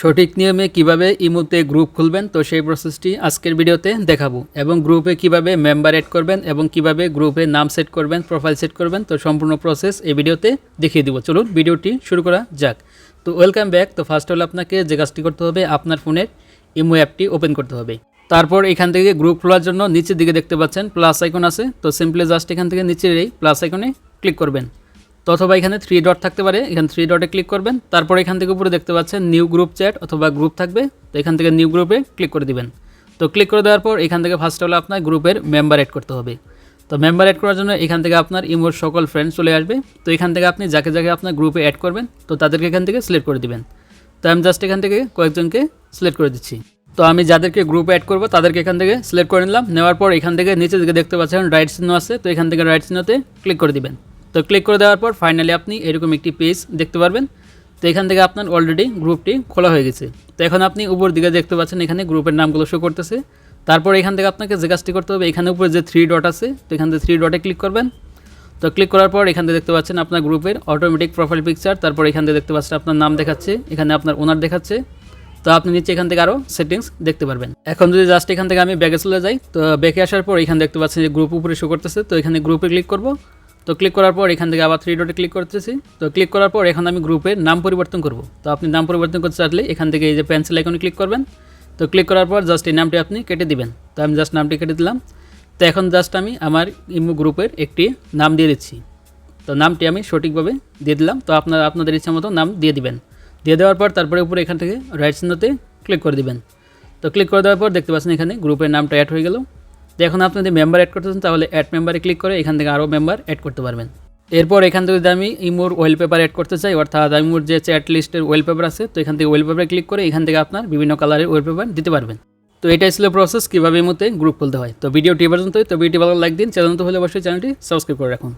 সঠিক নিয়মে কীভাবে ইমোতে গ্রুপ খুলবেন? তো সেই প্রসেসটি আজকের ভিডিওতে দেখাবো। এবং গ্রুপে কীভাবে মেম্বার এড করবেন এবং কীভাবে গ্রুপে নাম সেট করবেন প্রোফাইল সেট করবেন, তো সম্পূর্ণ প্রসেস এই ভিডিওতে দেখিয়ে দিব। চলুন ভিডিওটি শুরু করা যাক। তো ওয়েলকাম ব্যাক তো ফার্স্ট হলো আপনাকে যে কাজটি করতে হবে, আপনার ফোনের ইমো অ্যাপটি ওপেন করতে হবে। তারপর এখান থেকে গ্রুপ খোলার জন্য নিচের দিকে দেখতে পাচ্ছেন প্লাস আইকন আছে। তো সিম্পলি জাস্ট এখান থেকে নিচের এই প্লাস আইকনে ক্লিক করবেন। অথবা এখানে থ্রি ডট থাকতে পারে এখানে থ্রি ডটে ক্লিক করবেন তারপর এখান থেকে উপরে দেখতে পাচ্ছেন নিউ গ্রুপ চ্যাট অথবা গ্রুপ থাকবে তো এখান থেকে নিউ গ্রুপে ক্লিক করে দিবেন তো ক্লিক করে দেওয়ার পর এখান থেকে ফার্স্ট হলো আপনার গ্রুপের মেম্বার অ্যাড করতে হবে তো মেম্বার অ্যাড করার জন্য এখান থেকে আপনার ইমোর সকল ফ্রেন্ড চলে আসবে তো এখান থেকে আপনি যাকে যাকে আপনার গ্রুপে অ্যাড করবেন তো তাদেরকে এখান থেকে সিলেক্ট করে দিবেন তো আমি জাস্ট এখান থেকে কয়েকজনকে সিলেক্ট করে দিচ্ছি তো আমি যাদেরকে গ্রুপে অ্যাড করব তাদেরকে এখান থেকে সিলেক্ট করে নিলাম নেওয়ার পর এখান থেকে নিচে দিকে দেখতে পাচ্ছেন রাইট চিহ্ন আছে তো এখান থেকে রাইট চিহ্নতে ক্লিক করে দিবেন তো ক্লিক করে দেওয়ার পর ফাইনালি আপনি এরকম একটি পেজ দেখতে পারবেন। তো এখান থেকে আপনার অলরেডি গ্রুপটি খোলা হয়ে গেছে। তো এখন আপনি উপর দিকে দেখতে পাচ্ছেন এখানে গ্রুপের নামগুলো শো করতেছে। তারপর এখান থেকে আপনাকে যে কাজটি করতে হবে, এখানে উপরে যে থ্রি ডট আছে, তো এখান থেকে থ্রি ডটে ক্লিক করবেন। তো ক্লিক করার পর এখান থেকে দেখতে পাচ্ছেন আপনার গ্রুপের অটোমেটিক প্রোফাইল পিকচার তারপর এখান থেকে দেখতে পাচ্ছেন আপনার নাম দেখাচ্ছে, এখানে আপনার ওনার দেখাচ্ছে। তো আপনি নিচে এখান থেকে আরও সেটিংস দেখতে পারবেন। এখন যদি জাস্ট এখান থেকে আমি ব্যাগে চলে যাই, তো ব্যাগে আসার পর এখানে দেখতে পাচ্ছেন যে গ্রুপ উপরে শো করতেছে, তো এখানে গ্রুপে ক্লিক করব। তো ক্লিক করার পর এখান থেকে আবার থ্রি ডটে ক্লিক করতেছি। তো ক্লিক করার পর এখন আমি গ্রুপের নাম পরিবর্তন করব। তো আপনি নাম পরিবর্তন করতে চাইলে এখান থেকে এই যে পেন্সিল আইকনে ক্লিক করবেন। তো ক্লিক করার পর জাস্ট এই নামটি আপনি কেটে দিবেন। তো আমি জাস্ট নামটি কেটে দিলাম। তো এখন জাস্ট আমি আমার ইমো গ্রুপের একটি নাম দিয়ে দিচ্ছি। তো নামটি আমি সঠিকভাবে দিয়ে দিলাম। তো আপনারা, আপনাদের ইচ্ছা মতো নাম দিয়ে দিবেন। দিয়ে দেওয়ার পর তারপরে উপরে এখান থেকে রাইট চিহ্নতে ক্লিক করে দিবেন। তো ক্লিক করে দেওয়ার পর দেখতে পাচ্ছেন এখানে গ্রুপের নামটা অ্যাড হয়ে গেল। তো এখন আপনি যদি মেম্বার অ্যাড করতে চান, তাহলে অ্যাড মেম্বারে ক্লিক করে এখান থেকে আরও মেম্বার অ্যাড করতে পারবেন। এরপর এখান থেকে যদি আমি ইমোর ওয়েলপেপার অ্যাড করতে চাই, অর্থাৎ ইমোর যে চ্যাট লিস্টের ওয়েলপেপার আছে, তো এখান থেকে ওয়েলপেপারে ক্লিক করে এখান থেকে আপনার বিভিন্ন কালারের ওয়েলপেপার দিতে পারবেন। তো এটাই ছিল প্রসেস কীভাবে এই মধ্যে গ্রুপ খুলতে হয়। তো ভিডিওটি পর্যন্তই। তো ভিডিও ভালো লাইক দিন। চ্যানেল তো হলে অবশ্যই চ্যানেলটি সাবস্ক্রাইব করে রাখুন।